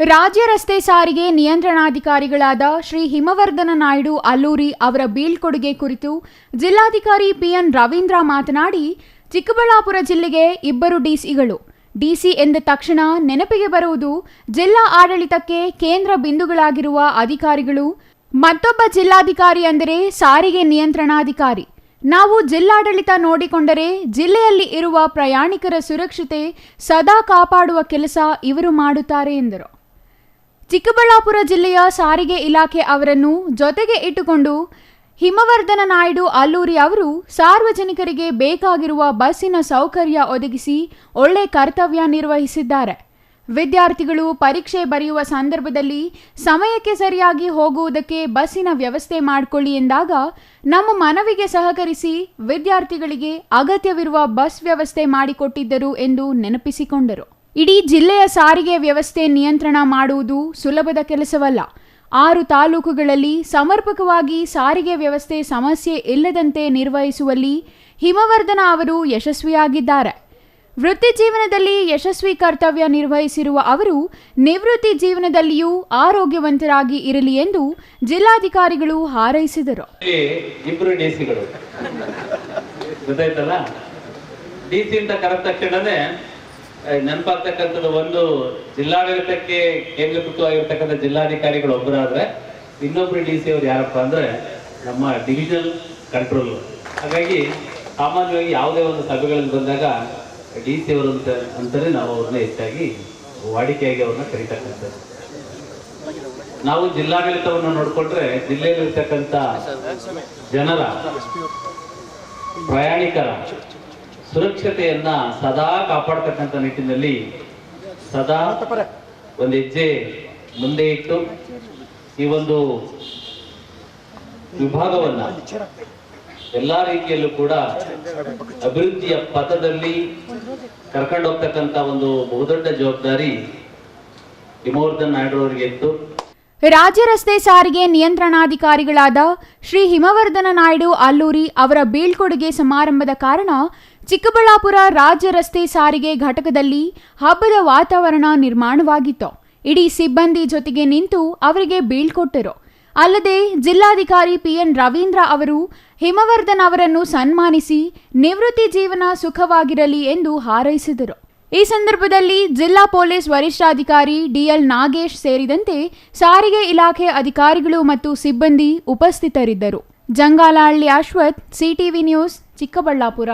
ರಾಜ್ಯ ರಸ್ತೆ ಸಾರಿಗೆ ನಿಯಂತ್ರಣಾಧಿಕಾರಿಗಳಾದ ಶ್ರೀ ಹಿಮವರ್ಧನ ನಾಯ್ಡು ಅಲ್ಲೂರಿ ಅವರ ಬೀಳ್ಕೊಡುಗೆ ಕುರಿತು ಜಿಲ್ಲಾಧಿಕಾರಿ ಪಿಎನ್ ರವೀಂದ್ರ ಮಾತನಾಡಿ, ಚಿಕ್ಕಬಳ್ಳಾಪುರ ಜಿಲ್ಲೆಗೆ ಇಬ್ಬರು ಡಿಸಿಗಳು ಡಿಸಿ ಎಂದ ತಕ್ಷಣ ನೆನಪಿಗೆ ಬರುವುದು ಜಿಲ್ಲಾ ಆಡಳಿತಕ್ಕೆ ಕೇಂದ್ರ ಬಿಂದುಗಳಾಗಿರುವ ಅಧಿಕಾರಿಗಳು, ಮತ್ತೊಬ್ಬ ಜಿಲ್ಲಾಧಿಕಾರಿ ಅಂದರೆ ಸಾರಿಗೆ ನಿಯಂತ್ರಣಾಧಿಕಾರಿ. ನಾವು ಜಿಲ್ಲಾಡಳಿತ ನೋಡಿಕೊಂಡರೆ ಜಿಲ್ಲೆಯಲ್ಲಿ ಇರುವ ಪ್ರಯಾಣಿಕರ ಸುರಕ್ಷತೆ ಸದಾ ಕಾಪಾಡುವ ಕೆಲಸ ಇವರು ಮಾಡುತ್ತಾರೆ ಎಂದರು. ಚಿಕ್ಕಬಳ್ಳಾಪುರ ಜಿಲ್ಲೆಯ ಸಾರಿಗೆ ಇಲಾಖೆ ಅವರನ್ನು ಜೊತೆಗೆ ಇಟ್ಟುಕೊಂಡು ಹಿಮವರ್ಧನ ನಾಯ್ಡು ಅಲ್ಲೂರಿ ಅವರು ಸಾರ್ವಜನಿಕರಿಗೆ ಬೇಕಾಗಿರುವ ಬಸ್ಸಿನ ಸೌಕರ್ಯ ಒದಗಿಸಿ ಒಳ್ಳೆ ಕರ್ತವ್ಯ ನಿರ್ವಹಿಸಿದ್ದಾರೆ. ವಿದ್ಯಾರ್ಥಿಗಳು ಪರೀಕ್ಷೆ ಬರೆಯುವ ಸಂದರ್ಭದಲ್ಲಿ ಸಮಯಕ್ಕೆ ಸರಿಯಾಗಿ ಹೋಗುವುದಕ್ಕೆ ಬಸ್ಸಿನ ವ್ಯವಸ್ಥೆ ಮಾಡಿಕೊಳ್ಳಿ ಎಂದಾಗ ನಮ್ಮ ಮನವಿಗೆ ಸಹಕರಿಸಿ ವಿದ್ಯಾರ್ಥಿಗಳಿಗೆ ಅಗತ್ಯವಿರುವ ಬಸ್ ವ್ಯವಸ್ಥೆ ಮಾಡಿಕೊಟ್ಟಿದ್ದರು ಎಂದು ನೆನಪಿಸಿಕೊಂಡರು. ಇಡೀ ಜಿಲ್ಲೆಯ ಸಾರಿಗೆ ವ್ಯವಸ್ಥೆ ನಿಯಂತ್ರಣ ಮಾಡುವುದು ಸುಲಭದ ಕೆಲಸವಲ್ಲ. ಆರು ತಾಲೂಕುಗಳಲ್ಲಿ ಸಮರ್ಪಕವಾಗಿ ಸಾರಿಗೆ ವ್ಯವಸ್ಥೆ ಸಮಸ್ಯೆ ಇಲ್ಲದಂತೆ ನಿರ್ವಹಿಸುವಲ್ಲಿ ಹಿಮವರ್ಧನ ಅವರು ಯಶಸ್ವಿಯಾಗಿದ್ದಾರೆ. ವೃತ್ತಿ ಜೀವನದಲ್ಲಿ ಯಶಸ್ವಿ ಕರ್ತವ್ಯ ನಿರ್ವಹಿಸಿರುವ ಅವರು ನಿವೃತ್ತಿ ಜೀವನದಲ್ಲಿಯೂ ಆರೋಗ್ಯವಂತರಾಗಿ ಇರಲಿ ಎಂದು ಜಿಲ್ಲಾಧಿಕಾರಿಗಳು ಹಾರೈಸಿದರು. ಇಲ್ಲಿ ನೆನಪಾಗ್ತಕ್ಕಂಥದ್ದು ಒಂದು ಜಿಲ್ಲಾಡಳಿತಕ್ಕೆ ಕೇಂದ್ರೀಕೃತವಾಗಿರ್ತಕ್ಕಂಥ ಜಿಲ್ಲಾಧಿಕಾರಿಗಳು ಒಬ್ಬರಾದ್ರೆ ಇನ್ನೊಬ್ರು ಡಿ ಸಿ ಅವ್ರು ಯಾರಪ್ಪ ಅಂದ್ರೆ ನಮ್ಮ ಡಿವಿಷನಲ್ ಕಂಟ್ರೋಲ್ ಹಾಗಾಗಿ ಸಾಮಾನ್ಯವಾಗಿ ಯಾವುದೇ ಒಂದು ಸಭೆಗಳಲ್ಲಿ ಬಂದಾಗ ಡಿ ಸಿ ಅವರು ಅಂತ ಅಂತಲೇ ನಾವು ಅವ್ರನ್ನ ಹೆಚ್ಚಾಗಿ ವಾಡಿಕೆಯಾಗಿ ಅವ್ರನ್ನ ಕರೀತಕ್ಕಂಥದ್ದು. ನಾವು ಜಿಲ್ಲಾಡಳಿತವನ್ನು ನೋಡಿಕೊಂಡ್ರೆ ಜಿಲ್ಲೆಯಲ್ಲಿರ್ತಕ್ಕಂಥ ಜನರ ಪ್ರಯಾಣಿಕರ ಸುರಕ್ಷತೆಯನ್ನ ಸದಾ ಕಾಪಾಡ್ತಕ್ಕಂಥ ನಿಟ್ಟಿನಲ್ಲಿ ಸದಾ ಒಂದು ಹೆಜ್ಜೆ ಮುಂದೆ ಇಟ್ಟು ಈ ಒಂದು ವಿಭಾಗವನ್ನ ಎಲ್ಲಾ ರೀತಿಯಲ್ಲೂ ಕೂಡ ಅಭಿವೃದ್ಧಿಯ ಪಥದಲ್ಲಿ ಕರ್ಕೊಂಡು ಹೋಗ್ತಕ್ಕಂಥ ಒಂದು ಬಹುದೊಡ್ಡ ಜವಾಬ್ದಾರಿ ಹಿಮವರ್ಧನ್ ನಾಯ್ಡು ಅವರಿಗೆ ಇತ್ತು ರಾಜ್ಯ ರಸ್ತೆ ಸಾರಿಗೆ ನಿಯಂತ್ರಣಾಧಿಕಾರಿಗಳಾದ ಶ್ರೀ ಹಿಮವರ್ಧನ ನಾಯ್ಡು ಅಲ್ಲೂರಿ ಅವರ ಬೀಳ್ಕೊಡುಗೆ ಸಮಾರಂಭದ ಕಾರಣ ಚಿಕ್ಕಬಳ್ಳಾಪುರ ರಾಜ್ಯ ರಸ್ತೆ ಸಾರಿಗೆ ಘಟಕದಲ್ಲಿ ಹಬ್ಬದ ವಾತಾವರಣ ನಿರ್ಮಾಣವಾಗಿತ್ತು. ಇಡೀ ಸಿಬ್ಬಂದಿ ಜೊತೆಗೆ ನಿಂತು ಅವರಿಗೆ ಬೀಳ್ಕೊಟ್ಟರು. ಅಲ್ಲದೆ ಜಿಲ್ಲಾಧಿಕಾರಿ ಪಿಎನ್ ರವೀಂದ್ರ ಅವರು ಹಿಮವರ್ಧನ್ ಅವರನ್ನು ಸನ್ಮಾನಿಸಿ ನಿವೃತ್ತಿ ಜೀವನ ಸುಖವಾಗಿರಲಿ ಎಂದು ಹಾರೈಸಿದರು. ಈ ಸಂದರ್ಭದಲ್ಲಿ ಜಿಲ್ಲಾ ಪೊಲೀಸ್ ವರಿಷ್ಠಾಧಿಕಾರಿ ಡಿಎಲ್ ನಾಗೇಶ್ ಸೇರಿದಂತೆ ಸಾರಿಗೆ ಇಲಾಖೆ ಅಧಿಕಾರಿಗಳು ಮತ್ತು ಸಿಬ್ಬಂದಿ ಉಪಸ್ಥಿತರಿದ್ದರು. Jangalahalli Ashwath, CTV news, Chikkaballapura.